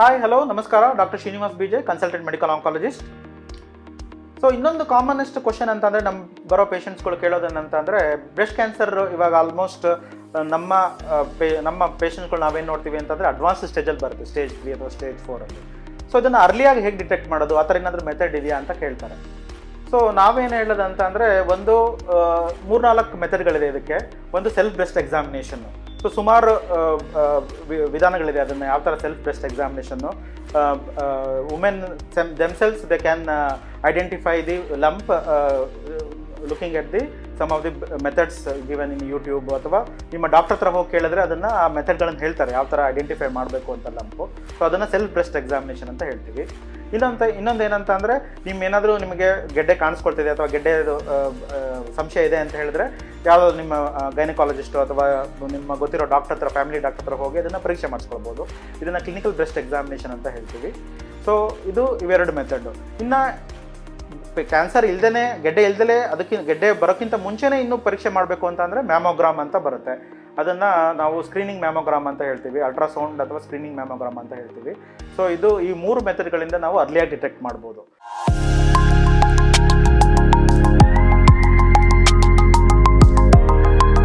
Hi hello ನಮಸ್ಕಾರ. Doctor Srinivas BJ consultant medical oncologist so ಇನ್ನೊಂದು commonest question ಅಂತಂದರೆ ನಮ್ಮ ಬರೋ ಪೇಷಂಟ್ಸ್ಗಳು ಕೇಳೋದೇನಂತಂದರೆ ಬ್ರೆಸ್ಟ್ ಕ್ಯಾನ್ಸರ್ ಇವಾಗ ಆಲ್ಮೋಸ್ಟ್ ನಮ್ಮ ಪೇ, ನಮ್ಮ ಪೇಷಂಟ್ಗಳು ನಾವೇನು ನೋಡ್ತೀವಿ ಅಂತಂದರೆ ಅಡ್ವಾನ್ಸ್ ಸ್ಟೇಜಲ್ಲಿ ಬರುತ್ತೆ. ಸ್ಟೇಜ್ ತ್ರೀ ಅಥವಾ ಸ್ಟೇಜ್ ಫೋರಲ್ಲಿ ಸೊ ಇದನ್ನು ಅರ್ಲಿಯಾಗಿ ಹೇಗೆ ಡಿಟೆಕ್ಟ್ ಮಾಡೋದು? ಆ ಥರ ಏನಾದರೂ ಮೆಥಡ್ ಇದೆಯಾ ಅಂತ ಕೇಳ್ತಾರೆ. ಸೊ ನಾವೇನು ಹೇಳೋದಂತ ಅಂದರೆ ಒಂದು ಮೂರ್ನಾಲ್ಕು ಮೆಥಡ್ಗಳಿದೆ ಇದಕ್ಕೆ. ಒಂದು ಸೆಲ್ಫ್ ಬ್ರೆಸ್ಟ್ ಎಕ್ಸಾಮಿನೇಷನ್ನು ಸೊ ಸುಮಾರು ವಿಧಾನಗಳಿದೆ ಅದನ್ನು ಯಾವ ಥರ self breast examination women themselves they can identify the lump looking at the some of the methods given in YouTube ಅಥವಾ ನಿಮ್ಮ ಡಾಕ್ಟರ್ ಹತ್ರ ಹೋಗಿ ಕೇಳಿದ್ರೆ ಅದನ್ನು ಆ ಮೆಥಡ್ಗಳನ್ನು ಹೇಳ್ತಾರೆ, ಯಾವ ಥರ ಐಡೆಂಟಿಫೈ ಮಾಡಬೇಕು ಅಂತ ಲಂಪು ಸೊ ಅದನ್ನು ಸೆಲ್ಫ್ ಬ್ರೆಸ್ಟ್ ಎಕ್ಸಾಮಿನೇಷನ್ ಅಂತ ಹೇಳ್ತೀವಿ. ಇನ್ನೊಂದು ಇನ್ನೊಂದು ಏನಂತ ಅಂದರೆ ನಿಮ್ಮ ಏನಾದರೂ ನಿಮಗೆ ಗೆಡ್ಡೆ ಕಾಣಿಸ್ಕೊಳ್ತಿದೆ ಅಥವಾ ಗೆಡ್ಡೆದು ಸಂಶಯ ಇದೆ ಅಂತ ಹೇಳಿದ್ರೆ ಯಾವುದೋ ನಿಮ್ಮ ಗೈನಕಾಲಜಿಸ್ಟು ಅಥವಾ ನಿಮ್ಮ ಗೊತ್ತಿರೋ ಡಾಕ್ಟರ್ ಹತ್ರ ಫ್ಯಾಮಿಲಿ ಡಾಕ್ಟರ್ ಹತ್ರ ಹೋಗಿ ಅದನ್ನು ಪರೀಕ್ಷೆ ಮಾಡಿಸ್ಕೊಳ್ಬೋದು. ಇದನ್ನು ಕ್ಲಿನಿಕಲ್ ಬ್ರೆಸ್ಟ್ ಎಕ್ಸಾಮಿನೇಷನ್ ಅಂತ ಹೇಳ್ತೀವಿ. ಸೊ ಇದು ಇವೆರಡು ಮೆಥಡು ಇನ್ನು ಕ್ಯಾನ್ಸರ್ ಇಲ್ದೇ ಗೆಡ್ಡೆ ಇಲ್ದಲೇ ಅದಕ್ಕಿಂತ ಗೆಡ್ಡೆ ಬರೋಕ್ಕಿಂತ ಮುಂಚೆನೇ ಇನ್ನೂ ಪರೀಕ್ಷೆ ಮಾಡಬೇಕು ಅಂತ ಅಂದರೆ ಮ್ಯಾಮೋಗ್ರಾಮ್ ಅಂತ ಬರುತ್ತೆ. ಅದನ್ನು ನಾವು ಸ್ಕ್ರೀನಿಂಗ್ ಮ್ಯಾಮೋಗ್ರಾಮ್ ಅಂತ ಹೇಳ್ತೀವಿ ಅಲ್ಟ್ರಾಸೌಂಡ್ ಅಥವಾ ಸ್ಕ್ರೀನಿಂಗ್ ಮ್ಯಾಮೋಗ್ರಾಮ್ ಅಂತ ಹೇಳ್ತೀವಿ. ಸೊ ಇದು ಈ ಮೂರು ಮೆಥಡ್ಗಳಿಂದ ನಾವು ಅರ್ಲಿಯಾಗಿ ಡಿಟೆಕ್ಟ್ ಮಾಡ್ಬೋದು.